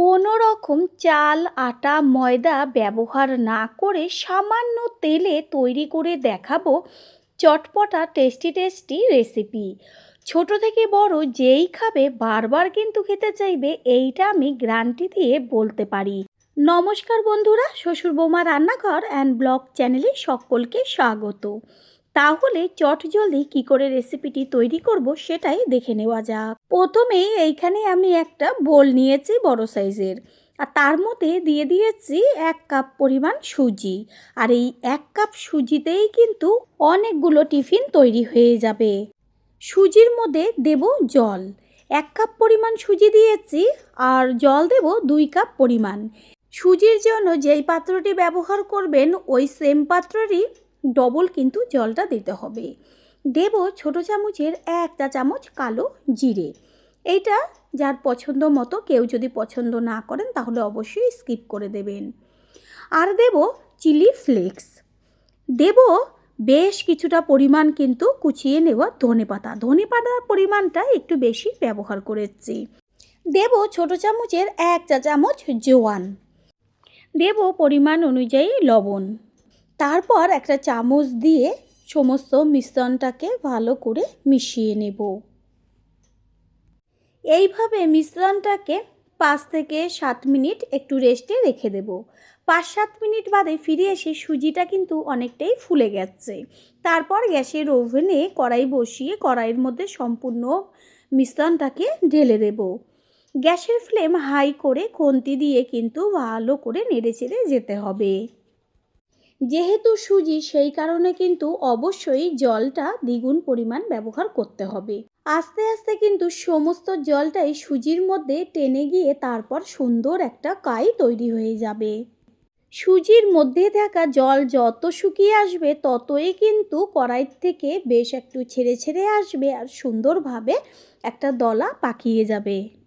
কোনো রকম চাল, আটা, ময়দা ব্যবহার না করে সামান্য তেলে তৈরি করে দেখাবো চটপটা টেস্টি টেস্টি রেসিপি। ছোট থেকে বড় যেই খাবে বারবার কিন্তু খেতে চাইবে, এইটা আমি গ্যারান্টি দিয়ে বলতে পারি। নমস্কার বন্ধুরা শ্বশুর বৌমা রান্নাঘর অ্যান্ড ব্লগ চ্যানেলে সকলকে স্বাগত। তাহলে চট জলদি কী করে রেসিপিটি তৈরি করব সেটাই দেখে নেওয়া যাক। প্রথমে এইখানে আমি একটা বোল নিয়েছি বড় সাইজের, আর তার মধ্যে দিয়ে দিয়েছি এক কাপ পরিমাণ সুজি। আর এই এক কাপ সুজিতেই কিন্তু অনেকগুলো টিফিন তৈরি হয়ে যাবে। সুজির মধ্যে দেব জল। এক কাপ পরিমাণ সুজি দিয়েছি, আর জল দেব দুই কাপ পরিমাণ। সুজির জন্য যেই পাত্রটি ব্যবহার করবেন, ওই সেম পাত্ররই ডবল কিন্তু জলটা দিতে হবে। দেব ছোট চামচের এক চা চামচ কালো জিরে। এইটা যার পছন্দ মতো কেউ যদি পছন্দ না করেন তাহলে অবশ্যই স্কিপ করে দেবেন। আর দেব চিলি ফ্লেক্স। দেব বেশ কিছুটা পরিমাণ কিন্তু কুচিয়ে নেওয়া ধনে পাতা। ধনে পাতার পরিমাণটা একটু বেশি ব্যবহার করেছি। দেব ছোট চামচের এক চা চামচ জোয়ান। দেব পরিমাণ অনুযায়ী লবণ। তারপর একটা চামচ দিয়ে সমস্ত মিশ্রণটাকে ভালো করে মিশিয়ে নেব। এইভাবে মিশ্রণটাকে পাঁচ থেকে সাত মিনিট একটু রেস্টে রেখে দেব। পাঁচ সাত মিনিট বাদে ফিরে এসে সুজিটা কিন্তু অনেকটাই ফুলে গেছে। তারপর গ্যাসের ওভেনে কড়াই বসিয়ে কড়াইয়ের মধ্যে সম্পূর্ণ মিশ্রণটাকে ঢেলে দেব। গ্যাসের ফ্লেম হাই করে খন্তি দিয়ে কিন্তু ভালো করে নেড়ে চেড়ে যেতে হবে। যেহেতু সুজি, সেই কারণে কিন্তু অবশ্যই জলটা দ্বিগুণ পরিমাণ ব্যবহার করতে হবে। আস্তে আস্তে কিন্তু সমস্ত জলটাই সুজির মধ্যে টেনে গিয়ে তারপর সুন্দর একটা কাই তৈরি হয়ে যাবে। সুজির মধ্যে থাকা জল যত শুকিয়ে আসবে, ততই কিন্তু কড়াই থেকে বেশ একটু ছেড়ে ছেড়ে আসবে আর সুন্দরভাবে একটা দলা পাকিয়ে যাবে।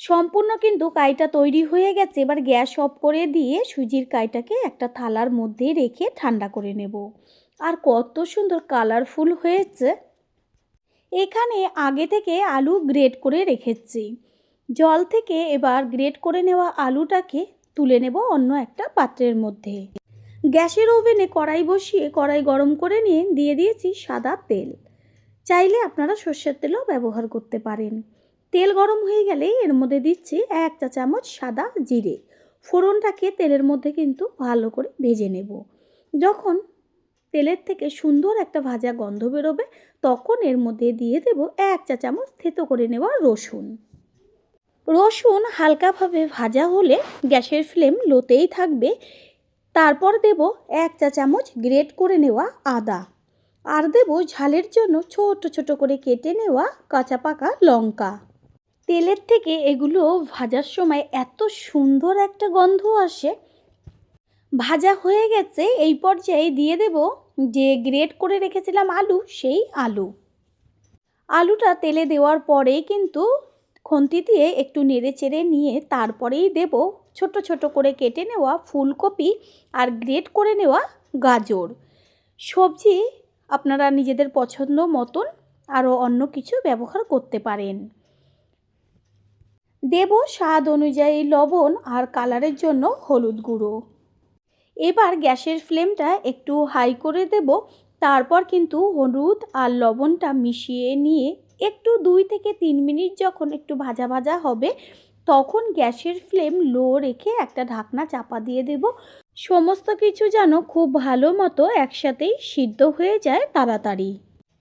সম্পূর্ণ কিন্তু কাইটা তৈরি হয়ে গেছে। এবার গ্যাস অফ করে দিয়ে সুজির কাইটাকে একটা থালার মধ্যে রেখে ঠান্ডা করে নেব। আর কত সুন্দর কালারফুল হয়েছে। এখানে আগে থেকে আলু গ্রেট করে রেখেছি। জল থেকে এবার গ্রেট করে নেওয়া আলুটাকে তুলে নেব অন্য একটা পাত্রের মধ্যে। গ্যাসের ওভেনে কড়াই বসিয়ে কড়াই গরম করে নিয়ে দিয়ে দিয়েছি সাদা তেল। চাইলে আপনারা সর্ষের তেলও ব্যবহার করতে পারেন। তেল গরম হয়ে গেলে এর মধ্যে দিচ্ছি এক চা চামচ সাদা জিরে। ফোড়নটাকে তেলের মধ্যে কিন্তু ভালো করে ভেজে নেব। যখন তেলের থেকে সুন্দর একটা ভাজা গন্ধ বেরোবে, তখন এর মধ্যে দিয়ে দেব এক চা চামচ থেতো করে নেওয়া রসুন। রসুন হালকাভাবে ভাজা হলে গ্যাসের ফ্লেম লোতেই থাকবে। তারপর দেব এক চা চামচ গ্রেট করে নেওয়া আদা। আর দেব ঝালের জন্য ছোট ছোট করে কেটে নেওয়া কাঁচা পাকা লঙ্কা। তেলের থেকে এগুলো ভাজার সময় এত সুন্দর একটা গন্ধ আসে। ভাজা হয়ে গেছে, এই পর্যায়ে দিয়ে দেব যে গ্রেট করে রেখেছিলাম আলু, সেই আলু। আলুটা তেলে দেওয়ার পরেই কিন্তু খন্তি দিয়ে একটু নেড়ে চেড়ে নিয়ে তারপরেই দেব ছোট ছোট করে কেটে নেওয়া ফুলকপি আর গ্রেট করে নেওয়া গাজর। সবজি আপনারা নিজেদের পছন্দ মতন আরও অন্য কিছু ব্যবহার করতে পারেন। দেব স্বাদ অনুযায়ী লবণ আর কালারের জন্য হলুদ গুঁড়ো। এবার গ্যাসের ফ্লেমটা একটু হাই করে দেব, তারপর কিন্তু হলুদ আর লবণটা মিশিয়ে নিয়ে একটু দুই থেকে তিন মিনিট যখন একটু ভাজা ভাজা হবে, তখন গ্যাসের ফ্লেম লো রেখে একটা ঢাকনা চাপা দিয়ে দেব। সমস্ত কিছু যেন খুব ভালো মতো একসাথেই সিদ্ধ হয়ে যায় তাড়াতাড়ি।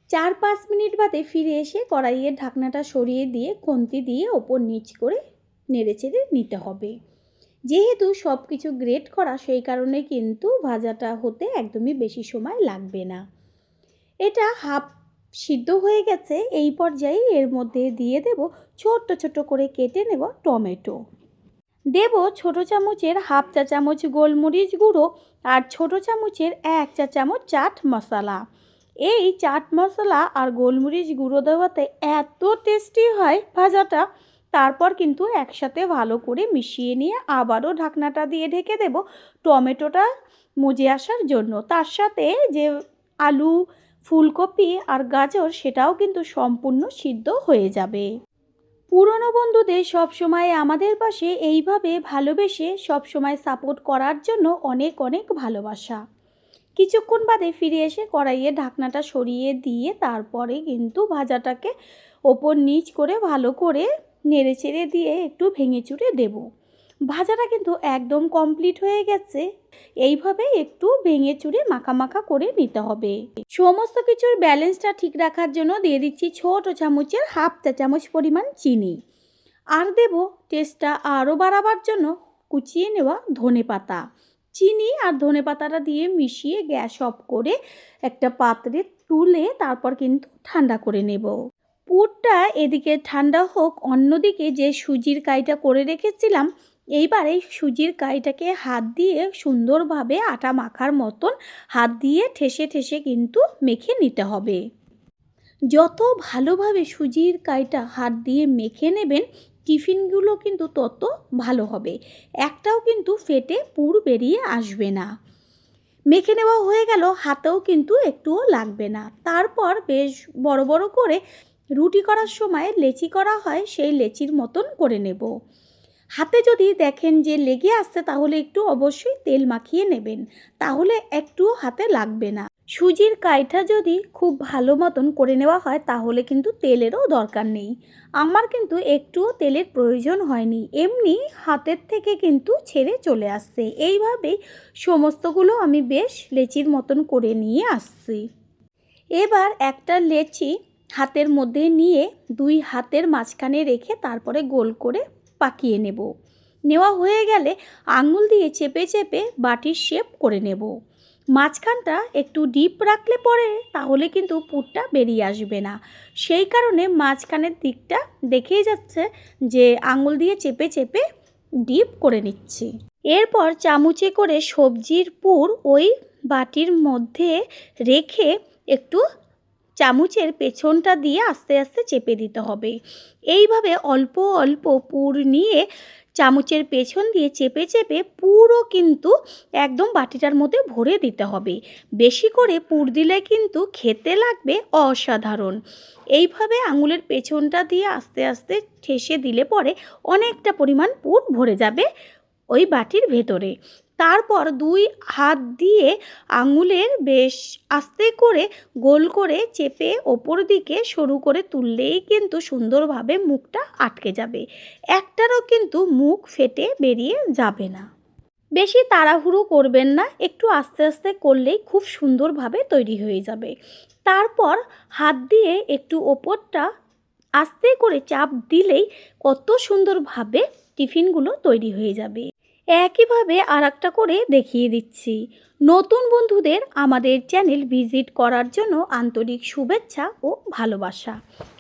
চার পাঁচ মিনিট বাদে ফিরে এসে কড়াইয়ের ঢাকনাটা সরিয়ে দিয়ে খন্তি দিয়ে ওপর নিচ করে নেড়ে চেড়ে নিতে হবে। যেহেতু সব কিছু গ্রেট করা, সেই কারণে কিন্তু ভাজাটা হতে একদমই বেশি সময় লাগবে না। এটা হাফ সিদ্ধ হয়ে গেছে, এই পর্যায়ে এর মধ্যে দিয়ে দেব ছোট্ট ছোট করে কেটে নেব টমেটো। দেব ছোট চামচের হাফ চা চামচ গোলমরিচ গুঁড়ো আর ছোট চামচের এক চা চামচ চাট মশলা। এই চাট মশলা আর গোলমরিচ গুঁড়ো দেওয়াতে এত টেস্টি হয় ভাজাটা। তারপর কিন্তু একসাথে ভালো করে মিশিয়ে নিয়ে আবারও ঢাকনাটা দিয়ে ঢেকে দেব টমেটোটা মজে আসার জন্য। তার সাথে যে আলু, ফুলকপি আর গাজর সেটাও কিন্তু সম্পূর্ণ সিদ্ধ হয়ে যাবে। পুরনো বন্ধুদের সবসময় আমাদের পাশে এইভাবে ভালোবেসে সবসময় সাপোর্ট করার জন্য অনেক অনেক ভালোবাসা। কিছুক্ষণ বাদে ফিরে এসে কড়াইয়ে ঢাকনাটা সরিয়ে দিয়ে তারপরে কিন্তু ভাজাটাকে ওপর নিচ করে ভালো করে নেড়ে চেড়ে দিয়ে একটু ভেঙে চুড়ে দেবো। ভাজাটা কিন্তু একদম কমপ্লিট হয়ে গেছে। এইভাবে একটু ভেঙে চুড়ে মাখা করে নিতে হবে। সমস্ত কিছুর ব্যালেন্সটা ঠিক রাখার জন্য দিয়ে দিচ্ছি ছোট চামচের হাফ চা চামচ পরিমাণ চিনি। আর দেব টেস্টটা আরও বাড়াবার জন্য কুচিয়ে নেওয়া ধনে পাতা চিনি আর ধনে পাতাটা দিয়ে মিশিয়ে গ্যাস অফ করে একটা পাত্রে তুলে তারপর কিন্তু ঠান্ডা করে নেব। পুরটা এদিকে ঠান্ডা হোক, অন্যদিকে যে সুজির কাইটা করে রেখেছিলাম, এইবার এই সুজির কাইটাকে হাত দিয়ে সুন্দরভাবে আটা মাখার মতন হাত দিয়ে ঠেসে ঠেসে কিন্তু মেখে নিতে হবে। যত ভালোভাবে সুজির কাইটা হাত দিয়ে মেখে নেবেন টিফিনগুলো কিন্তু তত ভালো হবে। একটাও কিন্তু ফেটে পুর বেরিয়ে আসবে না। মেখে নেওয়া হয়ে গেল, হাতেও কিন্তু একটুও লাগবে না। তারপর বেশ বড় বড় করে রুটি করার সময় লেচি করা হয়, সেই লেচির মতন করে নেব। হাতে যদি দেখেন যে লেগে আসছে, তাহলে একটু অবশ্যই তেল মাখিয়ে নেবেন। তাহলে একটুও হাতে লাগবে না। সুজির কাইটা যদি খুব ভালো মতন করে নেওয়া হয়, তাহলে কিন্তু তেলেরও দরকার নেই। আমার কিন্তু একটুও তেলের প্রয়োজন হয়নি। এমনি হাতের থেকে কিন্তু ছেড়ে চলে আসছে। এইভাবেই সমস্তগুলো আমি বেশ লেচির মতন করে নিয়ে আসছি। এবার একটা লেচি হাতের মধ্যে নিয়ে দুই হাতের মাঝখানে রেখে তারপরে গোল করে পাকিয়ে নেব। নেওয়া হয়ে গেলে আঙুল দিয়ে চেপে চেপে বাটির শেপ করে নেব। মাঝখানটা একটু ডিপ রাখলে পরে তাহলে কিন্তু পুরটা বেরিয়ে আসবে না। সেই কারণে মাঝখানের দিকটা দেখেই যাচ্ছে যে আঙুল দিয়ে চেপে চেপে ডিপ করে নিচ্ছি। এরপর চামচে করে সবজির পুর ওই বাটির মধ্যে রেখে একটু চামচের পেছনটা দিয়ে আস্তে আস্তে চেপে দিতে হবে। এইভাবে অল্প অল্প পুর নিয়ে চামচের পেছন দিয়ে চেপে চেপে পুরো কিন্তু একদম বাটিটার মধ্যে ভরে দিতে হবে। বেশি করে পুর দিলে কিন্তু খেতে লাগবে অসাধারণ। এইভাবে আঙুলের পেছনটা দিয়ে আস্তে আস্তে ঠেসে দিলে পরে অনেকটা পরিমাণ পুর ভরে যাবে ওই বাটির ভেতরে। তারপর দুই হাত দিয়ে আঙুলের বেশ আস্তে করে গোল করে চেপে ওপর দিকে সরু করে তুললেই কিন্তু সুন্দরভাবে মুখটা আটকে যাবে। একটারও কিন্তু মুখ ফেটে বেরিয়ে যাবে না। বেশি তাড়াহুড়ো করবেন না, একটু আস্তে আস্তে করলেই খুব সুন্দরভাবে তৈরি হয়ে যাবে। তারপর হাত দিয়ে একটু ওপরটা আস্তে করে চাপ দিলেই কত সুন্দরভাবে টিফিনগুলো তৈরি হয়ে যাবে। একইভাবে আর একটা করে দেখিয়ে দিচ্ছি। নতুন বন্ধুদের আমাদের চ্যানেল ভিজিট করার জন্য আন্তরিক শুভেচ্ছা ও ভালোবাসা।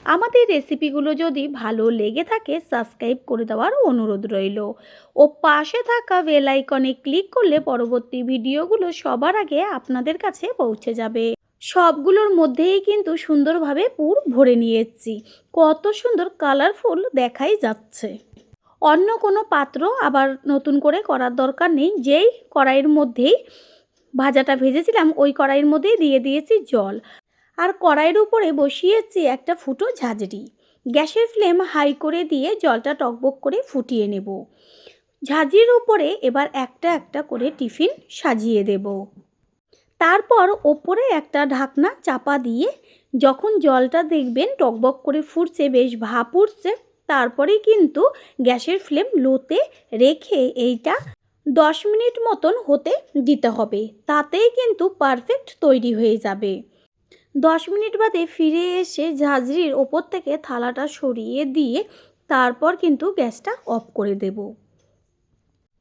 আমাদের রেসিপিগুলো যদি ভালো লেগে থাকে, সাবস্ক্রাইব করে দেওয়ার অনুরোধ রইল। ও পাশে থাকা বেল আইকনে ক্লিক করলে পরবর্তী ভিডিওগুলো সবার আগে আপনাদের কাছে পৌঁছে যাবে। সবগুলোর মধ্যেই কিন্তু সুন্দরভাবে পুর ভরে নিয়েছি। কত সুন্দর কালারফুল দেখাই যাচ্ছে। অন্য কোনো পাত্র আবার নতুন করে করার দরকার নেই। যেই কড়াইয়ের মধ্যেই ভাজাটা ভেজেছিলাম, ওই কড়াইয়ের মধ্যেই দিয়ে দিয়েছি জল। আর কড়াইয়ের উপরে বসিয়েছি একটা ফুটো ঝাঁঝরি। গ্যাসের ফ্লেম হাই করে দিয়ে জলটা টকবক করে ফুটিয়ে নেব। ঝাঁঝরির উপরে এবার একটা একটা করে টিফিন সাজিয়ে দেব। তারপর ওপরে একটা ঢাকনা চাপা দিয়ে যখন জলটা দেখবেন টকবক করে ফুটছে, বেশ ভাপ উঠছে তারপরে কিন্তু গ্যাসের ফ্লেম লোতে রেখে এইটা দশ মিনিট মতন হতে দিতে হবে। তাতেই কিন্তু পারফেক্ট তৈরি হয়ে যাবে। দশ মিনিট বাদে ফিরে এসে ঝাঁঝরির ওপর থেকে থালাটা সরিয়ে দিয়ে তারপর কিন্তু গ্যাসটা অফ করে দেব।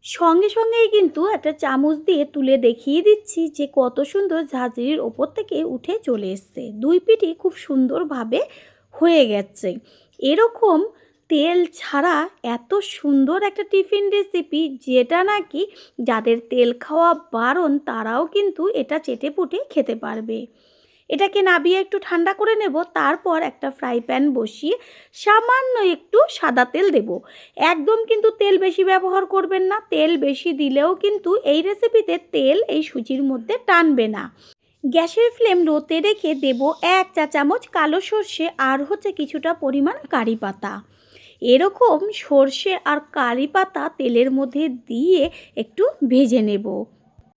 সঙ্গে সঙ্গেই কিন্তু একটা চামচ দিয়ে তুলে দেখিয়ে দিচ্ছি যে কত সুন্দর ঝাঁঝরির ওপর থেকে উঠে চলে এসছে। দুই পিঠি খুব সুন্দরভাবে হয়ে গেছে। এরকম তেল ছাড়া এত সুন্দর একটা টিফিন রেসিপি যেটা নাকি যাদের তেল খাওয়া বারণ তারাও কিন্তু এটা চেটে পুটে খেতে পারবে। এটাকে নাবিয়ে একটু ঠান্ডা করে নেব, তারপর একটা ফ্রাই প্যান বসিয়ে সামান্য একটু সাদা তেল দেব। একদম কিন্তু তেল বেশি ব্যবহার করবেন না, তেল বেশি দিলেও কিন্তু এই রেসিপিতে তেল এই সুজির মধ্যে টানবে না। গ্যাসের ফ্লেম লোতে রেখে দেব এক চা চামচ কালো সর্ষে আর হচ্ছে কিছুটা পরিমাণ কারি পাতা। এরকম সর্ষে আর কারি পাতা তেলের মধ্যে দিয়ে একটু ভেজে নেব।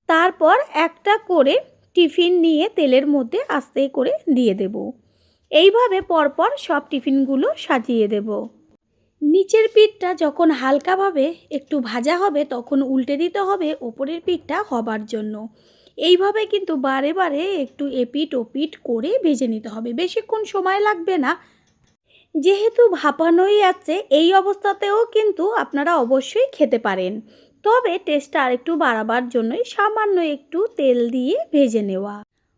তারপর একটা করে টিফিন নিয়ে তেলের মধ্যে আস্তে করে দিয়ে দেব। এইভাবে পরপর সব টিফিনগুলো সাজিয়ে দেব। নিচের পিঠটা যখন হালকাভাবে একটু ভাজা হবে, তখন উল্টে দিতে হবে ওপরের পিঠটা হবার জন্য। এইভাবে কিন্তু বারে বারে একটু এপিট ওপিট করে ভেজে নিতে হবে। বেশিক্ষণ সময় লাগবে না যেহেতু ভাপানোই আছে, এই অবস্থাতেও কিন্তু আপনারা অবশ্যই খেতে পারেন। তবে টেস্টটা আরেকটু বাড়াবার জন্যই সামান্য একটু তেল দিয়ে ভেজে নেওয়া।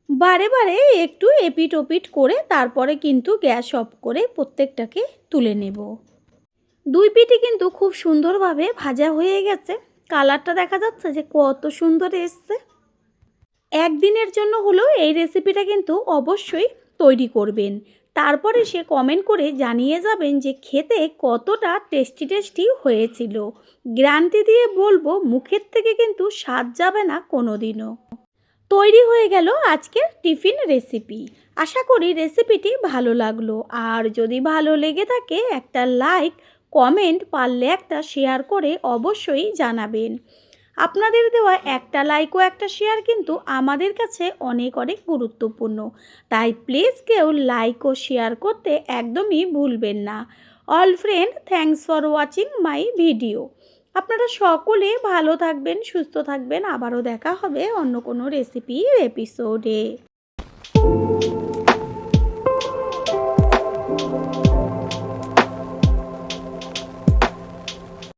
বারে বারে একটু এপিট ওপিট করে তারপরে কিন্তু গ্যাস অফ করে প্রত্যেকটাকে তুলে নেব। দুই পিঠই কিন্তু খুব সুন্দরভাবে ভাজা হয়ে গেছে। কালারটা দেখা যাচ্ছে যে কত সুন্দর এসছে। একদিনের জন্য হলেও এই রেসিপিটা কিন্তু অবশ্যই তৈরি করবেন। তারপরে সে কমেন্ট করে জানিয়ে যাবেন যে খেতে কতটা টেস্টি টেস্টি হয়েছিল। গ্যারান্টি দিয়ে বলব মুখের থেকে কিন্তু স্বাদ যাবে না কোনো দিনও তৈরি হয়ে গেল আজকের টিফিন রেসিপি আশা করি রেসিপিটি ভালো লাগল। আর যদি ভালো লেগে থাকে একটা লাইক কমেন্ট পারলে একটা শেয়ার করে অবশ্যই জানাবেন। আপনাদের দেওয়া একটা লাইক ও একটা শেয়ার কিন্তু আমাদের কাছে অনেক অনেক গুরুত্বপূর্ণ। তাই প্লিজ কেউ লাইক ও শেয়ার করতে একদমই ভুলবেন না। All friend thanks for watching my video আপনারা সকলে ভালো থাকবেন, সুস্থ থাকবেন। আবারও দেখা হবে অন্য কোনো রেসিপির এপিসোডে